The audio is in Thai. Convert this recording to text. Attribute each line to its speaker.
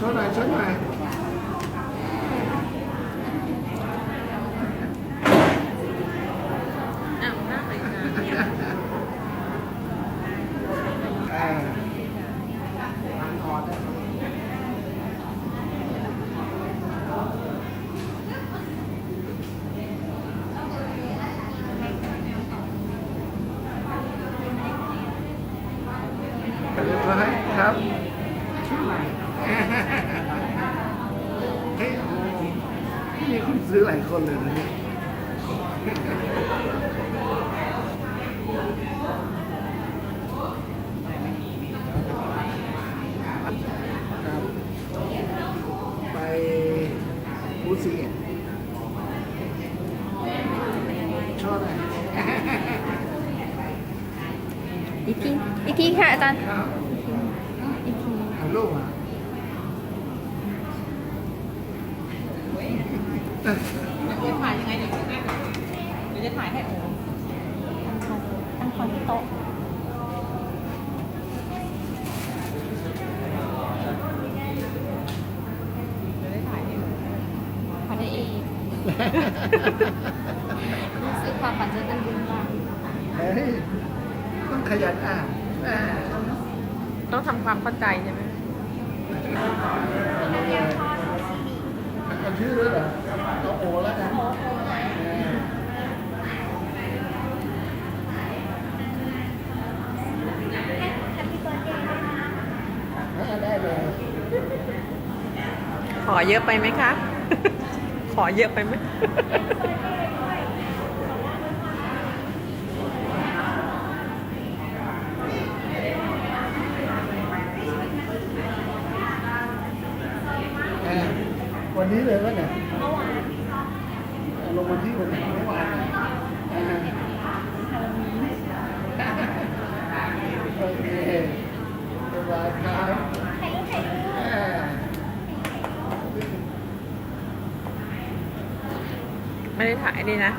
Speaker 1: ชดหน่อย ชดหน่อย
Speaker 2: อ้าวน่าไปนะ
Speaker 1: อ่าทานอ่อนได้เรียบร้อยครับเฮ้ยโอ้นี่คุณซื้อหลายคนเลยนะเนี่ยครับไปบูธสีเอ็ดชอบไหน
Speaker 2: อีกทีอีกทีค่ะอาจารย์
Speaker 1: ครับ
Speaker 2: อีกที
Speaker 1: ถ่ายรูปอะ
Speaker 3: จะถ่ายยังไงเดี๋ยวจะเดี๋ยวจะถ่ายให้โอ้
Speaker 2: ตั้งคอนที่โต๊ะ
Speaker 3: เดี๋ยวได้ถ่ายให้
Speaker 2: พอได้เองรู้สึกความฝันจะเป็นบุญบ้าง
Speaker 1: เฮ้ยต้องขยันอ่านอ่า
Speaker 3: ต้องทำความเข้าใจใช่ไหม
Speaker 1: เอาชื่อด้วยเหรอเอาโอแล้วกันอ่าได้เลย
Speaker 3: ขอเยอะไปไหมคะ ขอเยอะไปไหม
Speaker 1: วันนี้เลยวะเนี่ยเมื่อวานลงวันที่วันไหนเมื่อวานเนี่ยอ่าโอเคสบายครับอ่า
Speaker 3: ไม่ได้ถ่ายดีนะ